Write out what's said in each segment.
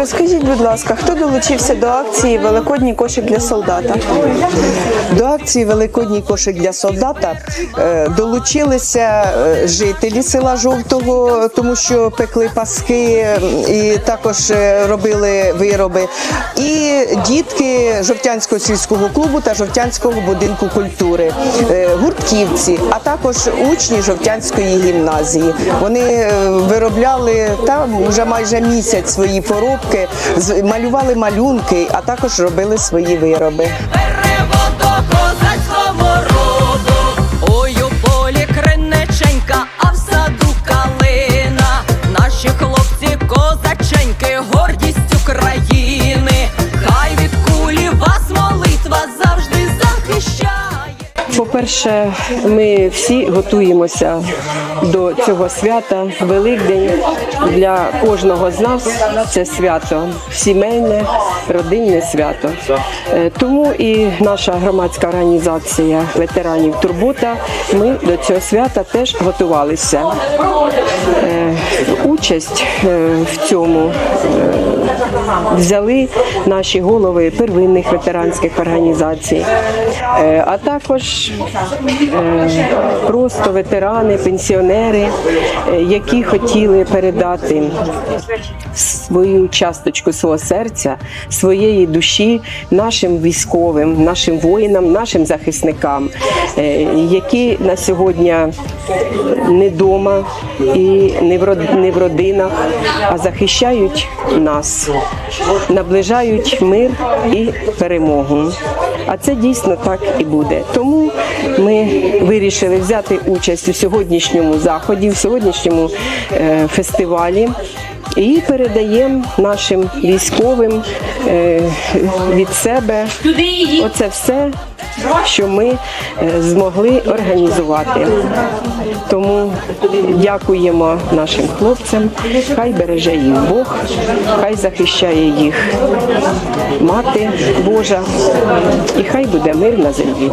Розкажіть, будь ласка, хто долучився до акції Великодній кошик для солдата? До акції Великодній кошик для солдата е, долучилися е, жителі села Жовтого, тому що пекли паски і також е, робили вироби. І дітки Жовтянського сільського клубу та Жовтянського будинку культури, гуртківці, а також учні Жовтянської гімназії. Вони виробляли там вже майже місяць свої поробки, малювали малюнки, а також робили свої вироби. По-перше, ми всі готуємося до цього свята. Великдень для кожного з нас це свято, сімейне, родинне свято. Е, Тому і наша громадська організація ветеранів Турбота. Ми до цього свята теж готувалися. Е, Участь е, в цьому взяли наші голови первинних ветеранських організацій, а також просто ветерани, пенсіонери, е, які хотіли передати свою часточку свого серця, своєї душі нашим військовим, нашим воїнам, нашим захисникам, е, які на сьогодні не вдома і не в родинах, а захищають нас, наближають мир і перемогу. А це дійсно так і буде. Тому ми вирішили взяти участь у сьогоднішньому заході, в сьогоднішньому е, фестивалі. І передаємо нашим військовим е, від себе оце все, що ми е, змогли організувати. Тому дякуємо нашим хлопцям. Хай береже їх Бог, хай захищає їх мати Божа, і хай буде мир на землі.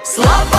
Slap